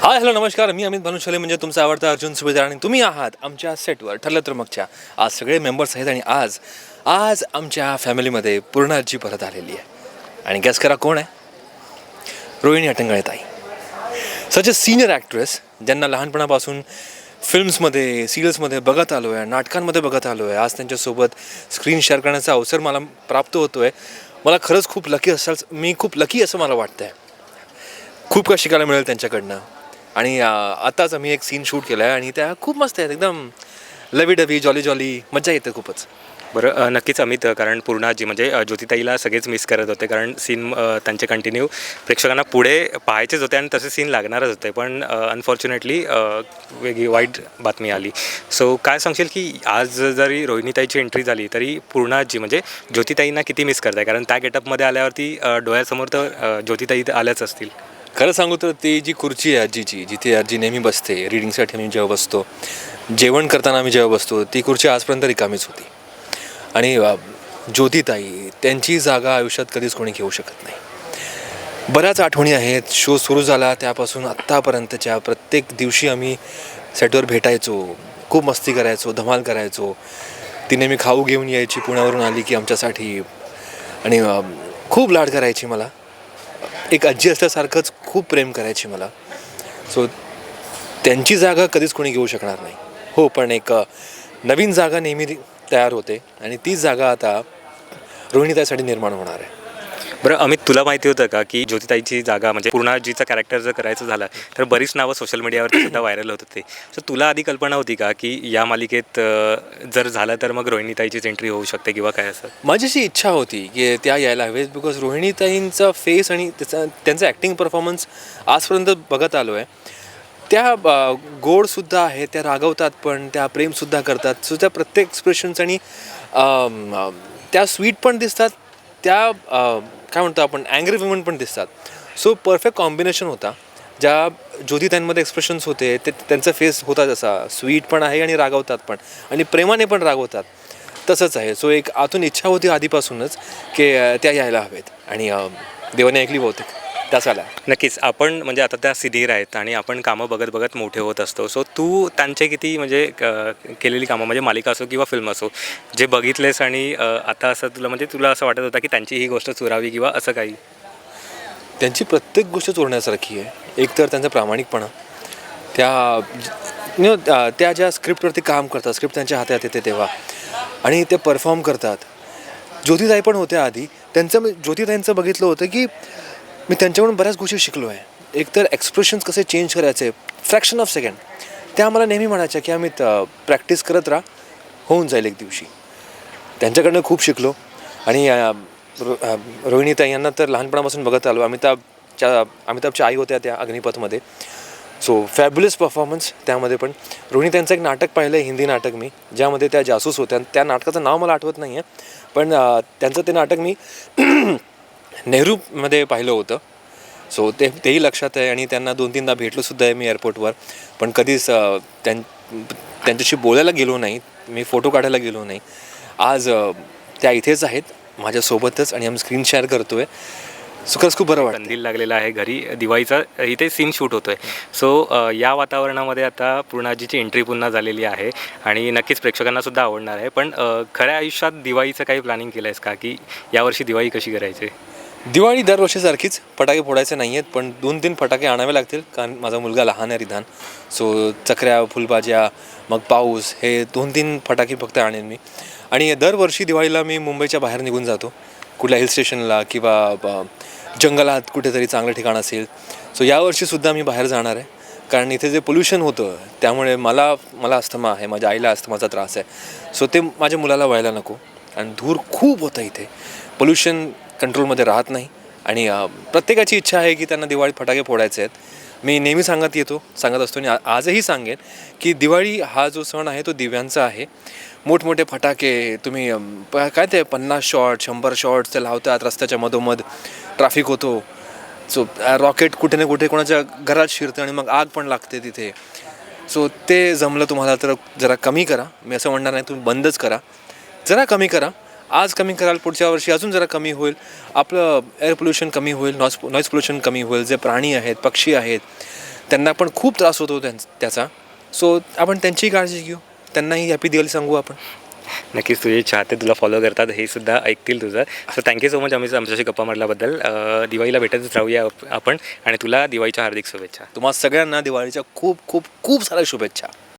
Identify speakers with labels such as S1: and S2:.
S1: Hi hello नमस्कार. मी अमित भानुशाले म्हणजे तुमचा आवडता अर्जुन सुभेदार आणि तुम्ही आहात आमच्या सेटवर. ठरलं तर मगच्या. आज सगळे मेंबर्स आहेत आणि आज आज आमच्या फॅमिलीमध्ये पूर्णाजी परत आलेली आहे. आणि गॅस करा कोण आहे? रोहिणी अटंगळे ताई. सच अ सिनियर ॲक्ट्रेस ज्यांना लहानपणापासून फिल्म्समध्ये सिरियल्समध्ये बघत आलो आहे नाटकांमध्ये बघत आलो आहे आज त्यांच्यासोबत स्क्रीन शेअर करण्याचा अवसर मला प्राप्त होतो आहे मला खरंच खूप लकी असाल मी खूप लकी असं मला वाटतं आहे खूप काय शिकायला मिळेल त्यांच्याकडनं. आणि आत्ताच आताच आम्ही एक सीन शूट केला आहे आणि त्या खूप मस्त आहेत. एकदम लवी डवी जॉली जॉली मजा येते खूपच.
S2: बरं नक्कीच अमित कारण पूर्ण आजी म्हणजे ज्योतिताईला सगळेच मिस करत होते कारण सीन त्यांचे कंटिन्यू प्रेक्षकांना पुढे पाहायचेच होते आणि तसे सीन लागणारच होते. पण अनफॉर्च्युनेटली वेगळी वाईट बातमी आली. सो काय सांगशील की आज जरी रोहिणीताईची एंट्री झाली तरी पूर्ण आजी म्हणजे ज्योतिताईंना किती मिस करताय? कारण त्या गेटअपमध्ये आल्यावरती डोळ्यासमोर तर ज्योतिताई तर आल्याच असतील.
S1: खरं सांगू तर ती जी खुर्ची आहे आजीची जिथे आजी नेहमी बसते रिडिंगसाठी आम्ही जेव्हा बसतो जेवण करताना आम्ही जेव्हा बसतो ती खुर्ची आजपर्यंत रिकामीच होती. आणि ज्योतिताई त्यांची जागा आयुष्यात कधीच कोणी घेऊ शकत नाही. बऱ्याच आठवणी आहेत शो सुरू झाला त्यापासून आत्तापर्यंतच्या प्रत्येक दिवशी आम्ही सेटवर भेटायचो खूप मस्ती करायचो धमाल करायचो. ती नेहमी खाऊ घेऊन यायची पुण्यावरून आली की आमच्यासाठी. आणि खूप लाड करायची मला. एक आजी असल्यासारखंच खूप प्रेम करायची मला. सो त्यांची जागा कधीच कोणी घेऊ शकणार नाही. हो पण एक नवीन जागा नेहमी तयार होते आणि तीच जागा आता रोहिणीताईसाठी निर्माण होणार आहे.
S2: बरं अमित तुला माहिती होतं का की ज्योतिताईची जागा म्हणजे पूर्णाजीचा कॅरेक्टर जर करायचं झालं तर बरीच नावं सोशल मीडियावरती सुद्धा व्हायरल होत होते. सो तुला आधी कल्पना होती का की या मालिकेत जर झालं तर मग रोहिणीताईचीच एंट्री होऊ शकते किंवा काय असं?
S1: माझी अशी इच्छा होती की त्या यायला हवेत बिकॉज रोहिणीताईंचा फेस आणि त्याचा त्यांचा ॲक्टिंग परफॉर्मन्स आजपर्यंत बघत आलो आहे त्या गोडसुद्धा आहेत त्या रागवतात पण त्या प्रेमसुद्धा करतात. सो त्या प्रत्येक एक्सप्रेशन्स आणि त्या स्वीट पण दिसतात त्या काय म्हणतो आपण अँग्री वुमन पण दिसतात. सो परफेक्ट कॉम्बिनेशन होता. ज्या ज्योतिताईंमध्ये एक्सप्रेशन्स होते ते त्यांचा फेस होता जसा स्वीट पण आहे आणि रागवतात पण. आणि प्रेमाने पण रागवतात. तसंच आहे. सो एक आतून इच्छा होती आधीपासूनच की त्या यायला हवेत. आणि देवाने ऐकली बहुतेक. त्याच आल्या
S2: नक्कीच. आपण म्हणजे आता त्या सिनियर आहेत आणि आपण कामं बघत बघत मोठे होत असतो. सो तू त्यांचे किती म्हणजे केलेली कामं म्हणजे मालिका असो किंवा फिल्म असो जे बघितलेस आणि आता असं तुला म्हणजे तुला असं वाटत होतं की त्यांची ही गोष्ट चुरावी किंवा असं काही?
S1: त्यांची प्रत्येक गोष्ट चोरण्यासारखी आहे. एक तर त्यांचा प्रामाणिकपणा. त्या त्या- ज्या स्क्रिप्टवरती काम करतात स्क्रिप्ट त्यांच्या हातात येते तेव्हा. आणि ते परफॉर्म करतात. ज्योतिताई पण होत्या आधी. त्यांचं ज्योतिताईंचं बघितलं होतं की मी त्यांच्याकडून बऱ्याच गोष्टी शिकलो आहे एकतर एक्सप्रेशन्स कसे चेंज करायचे फ्रॅक्शन ऑफ सेकंड त्या मला नेहमी म्हणायच्या की आम्ही प्रॅक्टिस करत राहा होऊन जाईल एक दिवशी. त्यांच्याकडनं खूप शिकलो. आणि रो रोहिणीताई यांना तर लहानपणापासून बघत आलो. अमिताभच्या अमिताभच्या आई होत्या त्या अग्निपथमध्ये. सो फॅब्युलस परफॉर्मन्स त्यामध्ये पण. रोहिणीताईंचं एक नाटक पाहिलं आहे हिंदी नाटक मी ज्यामध्ये त्या जासूस होत्या. त्या नाटकाचं नाव मला आठवत नाही आहे पण त्यांचं ते नाटक मी नेहरूमध्ये पाहिलं होतं. सो ते तेही लक्षात आहे आणि त्यांना दोन तीनदा भेटलोसुद्धा आहे मी एअरपोर्टवर पण कधीच त्यां त्यांच्याशी बोलायला गेलो नाही. मी फोटो काढायला गेलो नाही. आज त्या इथेच आहेत माझ्यासोबतच आणि आम्ही स्क्रीन शेअर करतो आहे सो खरंच खूप बरं वाटतं.
S2: दिल लागलेला आहे घरी. दिवाळीचा इथे सीन शूट होतो आहे सो या वातावरणामध्ये आता पूर्णाजीची एंट्री पुन्हा झालेली आहे आणि नक्कीच प्रेक्षकांनासुद्धा आवडणार आहे. पण खऱ्या आयुष्यात दिवाळीचं काही प्लॅनिंग केलं आहेस का? की यावर्षी दिवाळी कशी करायची?
S1: दिवाळी दरवर्षीसारखीच फटाके फोडायचे नाही आहेत पण दोन तीन फटाके आणावे लागतील कारण माझा मुलगा लहान आहे रिधान. सो चकऱ्या फुलभाज्या मग पाऊस हे दोन तीन फटाके फक्त आणेन मी. आणि दरवर्षी दिवाळीला मी मुंबईच्या बाहेर निघून जातो. कुठल्या हिल स्टेशनला किंवा जंगलात कुठेतरी चांगलं ठिकाण असेल. सो यावर्षीसुद्धा मी बाहेर जाणार आहे. कारण इथे जे पोल्युशन होतं त्यामुळे मला मला अस्थमा आहे माझ्या आईला अस्थमाचा त्रास आहे. सो ते माझ्या मुलाला व्हायला नको. आणि धूर खूप होतं इथे. पोल्युशन कंट्रोलमध्ये राहत नाही. आणि प्रत्येकाची इच्छा आहे की त्यांना दिवाळीत फटाके फोडायचे आहेत. मी नेहमी सांगत येतो सांगत असतो आणि आजही सांगेन की दिवाळी हा जो सण आहे तो दिव्यांचा आहे. मोठमोठे फटाके तुम्ही काय ते पन्नास शॉट शंभर शॉट्स ते लावतात रस्त्याच्या मधोमध ट्रॅफिक होतो. सो रॉकेट कुठे ना कुठे कोणाच्या घरात शिरतं आणि मग आग पण लागते तिथे. सो ते जमलं तुम्हाला तर जरा कमी करा. मी असं म्हणणार नाही तुम्ही बंदच करा. जरा कमी करा. आज कमी कराल पुढच्या वर्षी अजून जरा कमी होईल. आपलं एअर पोल्युशन कमी होईल नॉईस नॉईज पोल्युशन कमी होईल. जे प्राणी आहेत पक्षी आहेत त्यांना पण खूप त्रास होतो त्यांच त्याचा. सो आपण त्यांचीही काळजी घेऊ. त्यांनाही हॅपी दिवाळी सांगू आपण.
S2: नक्कीच तुझे चाहते तुला फॉलो करतात हे सुद्धा ऐकतील तुझं. सो थँक्यू सो मच आम्ही आमच्याशी गप्पा मारल्याबद्दल. दिवाळीला भेटतच राहूया आप- आपण. आणि तुला दिवाळीच्या हार्दिक शुभेच्छा.
S1: तुम्हा सगळ्यांना दिवाळीच्या खूप खूप खूप साऱ्या शुभेच्छा.